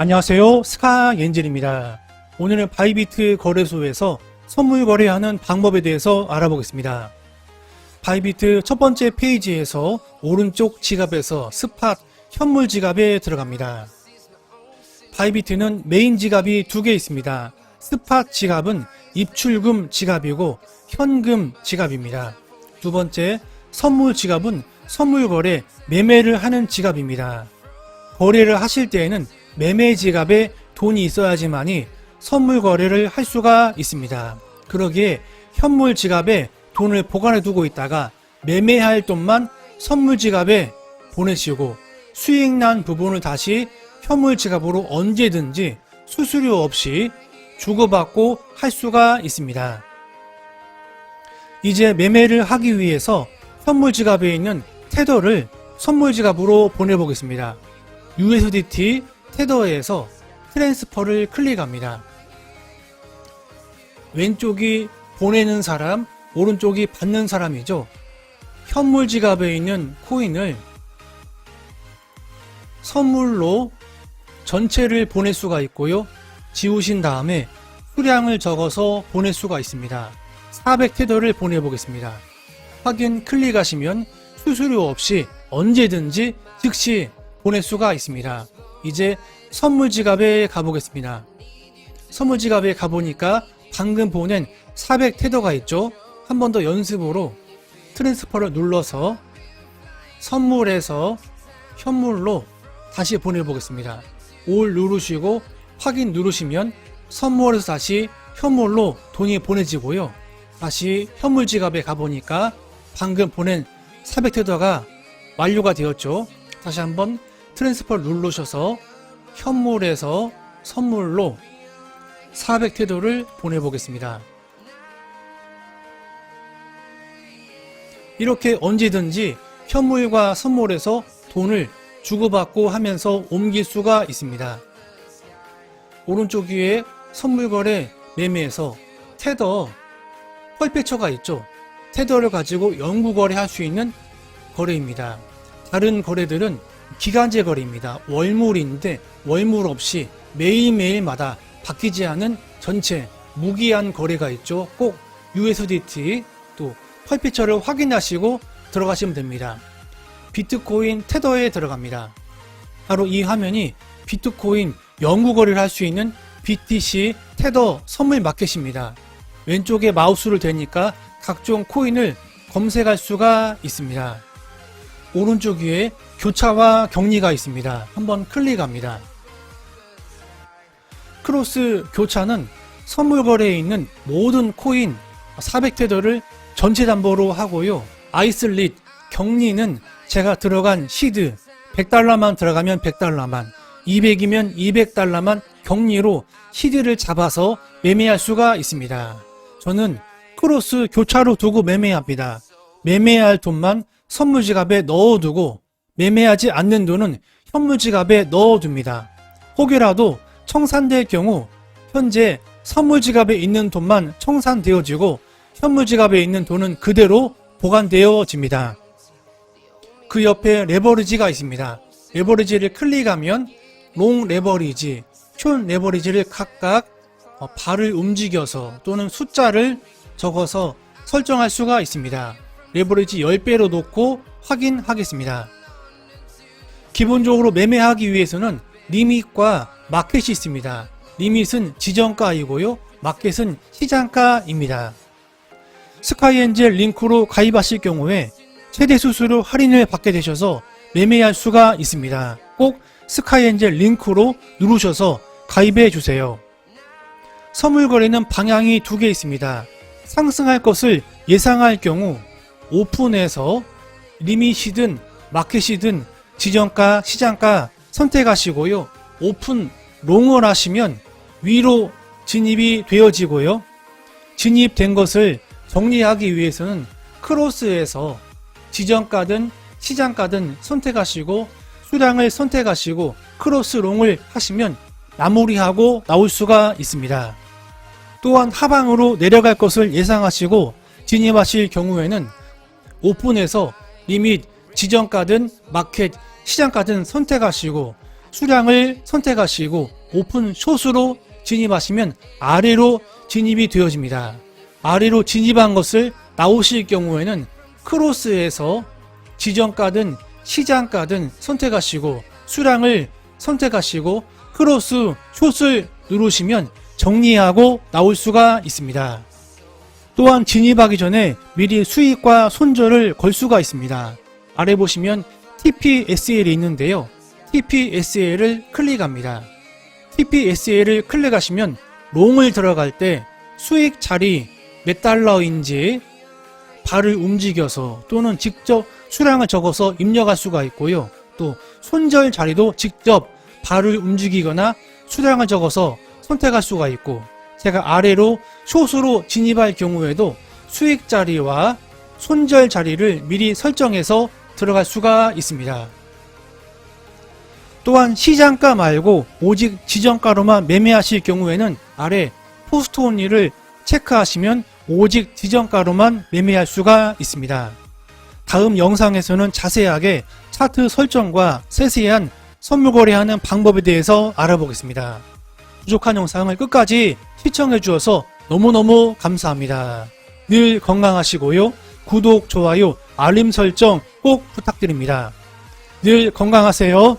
안녕하세요. 스카옌젤입니다. 오늘은 바이비트 거래소에서 선물 거래하는 방법에 대해서 알아보겠습니다. 바이비트 첫 번째 페이지에서 오른쪽 지갑에서 스팟 현물 지갑에 들어갑니다. 바이비트는 메인 지갑이 두 개 있습니다. 스팟 지갑은 입출금 지갑이고 현금 지갑입니다. 두 번째 선물 지갑은 선물 거래 매매를 하는 지갑입니다. 거래를 하실 때에는 매매 지갑에 돈이 있어야지만이 선물 거래를 할 수가 있습니다. 그러기에 현물 지갑에 돈을 보관해 두고 있다가 매매할 돈만 선물 지갑에 보내시고 수익 난 부분을 다시 현물 지갑으로 언제든지 수수료 없이 주고받고 할 수가 있습니다. 이제 매매를 하기 위해서 현물 지갑에 있는 테더를 선물 지갑으로 보내보겠습니다. USDT 테더에서 트랜스퍼를 클릭합니다. 왼쪽이 보내는 사람, 오른쪽이 받는 사람이죠. 현물 지갑에 있는 코인을 선물로 전체를 보낼 수가 있고요. 지우신 다음에 수량을 적어서 보낼 수가 있습니다. 400 테더를 보내보겠습니다. 확인 클릭하시면 수수료 없이 언제든지 즉시 보낼 수가 있습니다. 이제 선물 지갑에 가보겠습니다. 선물 지갑에 가보니까 방금 보낸 400 테더가 있죠. 한 번 더 연습으로 트랜스퍼를 눌러서 선물에서 현물로 다시 보내보겠습니다. 올 누르시고 확인 누르시면 선물에서 다시 현물로 돈이 보내지고요. 다시 현물 지갑에 가보니까 방금 보낸 400테더가 완료가 되었죠. 다시 한번 트랜스퍼를 누르셔서 현물에서 선물로 400테더를 보내보겠습니다. 이렇게 언제든지 현물과 선물에서 돈을 주고받고 하면서 옮길 수가 있습니다. 오른쪽 위에 선물거래 매매에서 테더 펄페처가 있죠. 테더를 가지고 영구 거래 할 수 있는 거래입니다. 다른 거래들은 기간제 거래입니다. 월물인데 월물 없이 매일매일마다 바뀌지 않은 전체 무기한 거래가 있죠. 꼭 USDT 또 펄피처를 확인하시고 들어가시면 됩니다. 비트코인 테더에 들어갑니다. 바로 이 화면이 비트코인 영구 거래를 할 수 있는 BTC 테더 선물 마켓입니다. 왼쪽에 마우스를 대니까 각종 코인을 검색할 수가 있습니다. 오른쪽 위에 교차와 격리가 있습니다. 한번 클릭합니다. 크로스 교차는 선물 거래에 있는 모든 코인 400테더를 전체 담보로 하고요. 아이슬릿 격리는 제가 들어간 시드 100달러만 들어가면 100달러만 200이면 200달러만 격리로 시드를 잡아서 매매할 수가 있습니다. 저는 크로스 교차로 두고 매매합니다. 매매할 돈만 선물 지갑에 넣어두고 매매하지 않는 돈은 현물 지갑에 넣어둡니다. 혹여라도 청산될 경우 현재 선물 지갑에 있는 돈만 청산되어지고 현물 지갑에 있는 돈은 그대로 보관되어집니다. 그 옆에 레버리지가 있습니다. 레버리지를 클릭하면 롱 레버리지, 숏 레버리지를 각각 어, 발을 움직여서 또는 숫자를 적어서 설정할 수가 있습니다. 레버리지 10배로 놓고 확인하겠습니다. 기본적으로 매매하기 위해서는 리밋과 마켓이 있습니다. 리밋은 지정가이고요. 마켓은 시장가입니다. 스카이엔젤 링크로 가입하실 경우에 최대 수수료 할인을 받게 되셔서 매매할 수가 있습니다. 꼭 스카이엔젤 링크로 누르셔서 가입해 주세요. 선물 거래는 방향이 두 개 있습니다. 상승할 것을 예상할 경우 오픈해서 리밋이든 마켓이든 지정가, 시장가 선택하시고요. 오픈 롱을 하시면 위로 진입이 되어지고요. 진입된 것을 정리하기 위해서는 크로스에서 지정가든 시장가든 선택하시고 수량을 선택하시고 크로스 롱을 하시면 마무리하고 나올 수가 있습니다. 또한 하방으로 내려갈 것을 예상하시고 진입하실 경우에는 오픈해서 리밋 지정가든 마켓 시장가든 선택하시고 수량을 선택하시고 오픈 숏으로 진입하시면 아래로 진입이 되어집니다. 아래로 진입한 것을 나오실 경우에는 크로스에서 지정가든 시장가든 선택하시고 수량을 선택하시고 크로스 숏을 누르시면 정리하고 나올 수가 있습니다. 또한 진입하기 전에 미리 수익과 손절을 걸 수가 있습니다. 아래 보시면 TPSL이 있는데요. TPSL을 클릭합니다. TPSL을 클릭하시면 롱을 들어갈 때 수익 자리 몇 달러인지 발을 움직여서 또는 직접 수량을 적어서 입력할 수가 있고요. 또 손절 자리도 직접 발을 움직이거나 수량을 적어서 선택할 수가 있고 제가 아래로 숏으로 진입할 경우에도 수익 자리와 손절 자리를 미리 설정해서 들어갈 수가 있습니다. 또한 시장가 말고 오직 지정가로만 매매하실 경우에는 아래 포스트 온리를 체크하시면 오직 지정가로만 매매할 수가 있습니다. 다음 영상에서는 자세하게 차트 설정과 세세한 선물 거래하는 방법에 대해서 알아보겠습니다. 부족한 영상을 끝까지 시청해 주셔서 너무너무 감사합니다. 늘 건강하시고요. 구독, 좋아요, 알림 설정 꼭 부탁드립니다. 늘 건강하세요.